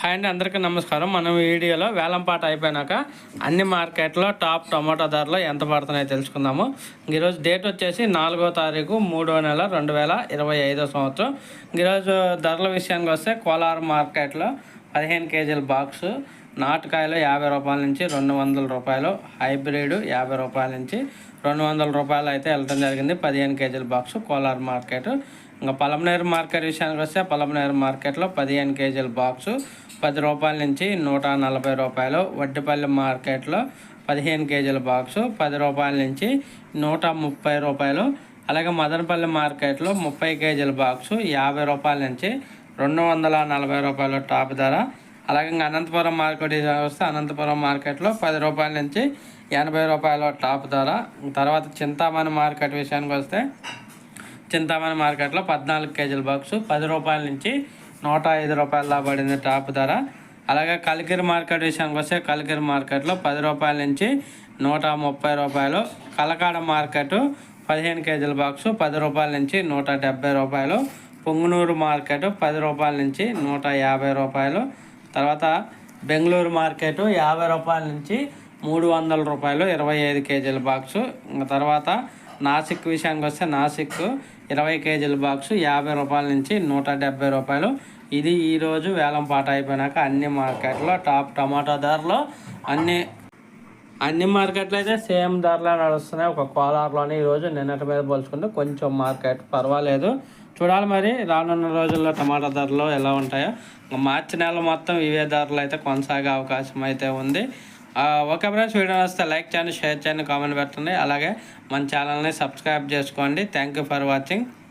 Hi అండి అందరికీ నమస్కారం. మనం ఈ వీడియోలో వేలంపాట అయిపోయినాక అన్ని మార్కెట్లో టాప్ టమాటో ధరలు ఎంత పడుతున్నాయో తెలుసుకుందాము. ఈరోజు డేట్ వచ్చేసి నాలుగో తారీఖు మూడో నెల రెండు వేల ఇరవై ఐదో సంవత్సరం. ఈరోజు ధరల విషయానికి వస్తే కోలార్ మార్కెట్లో పదిహేను కేజీల బాక్సు నాటుకాయలు యాభై రూపాయల నుంచి రెండు వందల రూపాయలు హైబ్రిడ్ యాభై రూపాయల నుంచి రెండు వందల రూపాయలు అయితే వెళ్ళడం జరిగింది. పదిహేను కేజీల బాక్స్ కోలార్ మార్కెట్. ఇంకా పలమనేరు మార్కెట్ విషయానికి వస్తే పలమనేరు మార్కెట్లో పదిహేను కేజీల బాక్సు పది రూపాయల నుంచి నూట నలభై రూపాయలు. వడ్డిపల్లి మార్కెట్లో పదిహేను కేజీల బాక్సు పది రూపాయల నుంచి నూట ముప్పై రూపాయలు. అలాగే మదనపల్లి మార్కెట్లో ముప్పై కేజీల బాక్సు యాభై రూపాయల నుంచి రెండు వందల నలభై రూపాయలు టాప్ ధర. అలాగే ఇంకా అనంతపురం మార్కెట్ వస్తే అనంతపురం మార్కెట్లో పది రూపాయల నుంచి ఎనభై రూపాయల టాప్ ధర. తర్వాత చింతామణి మార్కెట్ విషయానికి వస్తే చింతామణి మార్కెట్లో పద్నాలుగు కేజీల బాక్సు పది రూపాయల నుంచి నూట ఐదు రూపాయల పడింది టాప్ ధర. అలాగే కలికిరి మార్కెట్ విషయానికి వస్తే కలికిరి మార్కెట్లో పది రూపాయల నుంచి నూట ముప్పై రూపాయలు. కలకాడ మార్కెట్ పదిహేను కేజీల బాక్సు పది రూపాయల నుంచి నూట డెబ్బై రూపాయలు. పొంగునూరు మార్కెట్ పది రూపాయల నుంచి నూట యాభై రూపాయలు. తర్వాత బెంగళూరు మార్కెట్ యాభై రూపాయల నుంచి మూడు వందల రూపాయలు ఇరవై ఐదు కేజీల బాక్సు. ఇంకా తర్వాత నాసిక్ విషయానికి వస్తే నాసిక్ ఇరవై కేజీల బాక్సు యాభై రూపాయల నుంచి నూట డెబ్బై రూపాయలు. ఇది ఈరోజు వేలం పాట అయిపోయినాక అన్ని మార్కెట్లో టాప్ టమాటా ధరలు అన్ని అన్ని మార్కెట్లు అయితే సేమ్ ధరలో నడుస్తున్నాయి. ఒక కోలార్లోనే ఈరోజు నిన్నటి మీద పోల్చుకుంటే కొంచెం మార్కెట్ పర్వాలేదు. చూడాలి మరి రానున్న రోజుల్లో టమాటా ధరలు ఎలా ఉంటాయో. మార్చి నెల మొత్తం ఇవే ధరలు అయితే కొనసాగే అవకాశం అయితే ఉంది. ఓకే ఫ్రెండ్స్ వీడియో వస్తే లైక్ చేయండి షేర్ చేయండి కామెంట్ పెట్టండి. అలాగే మన ఛానల్ని సబ్స్క్రైబ్ చేసుకోండి. Thank you for watching.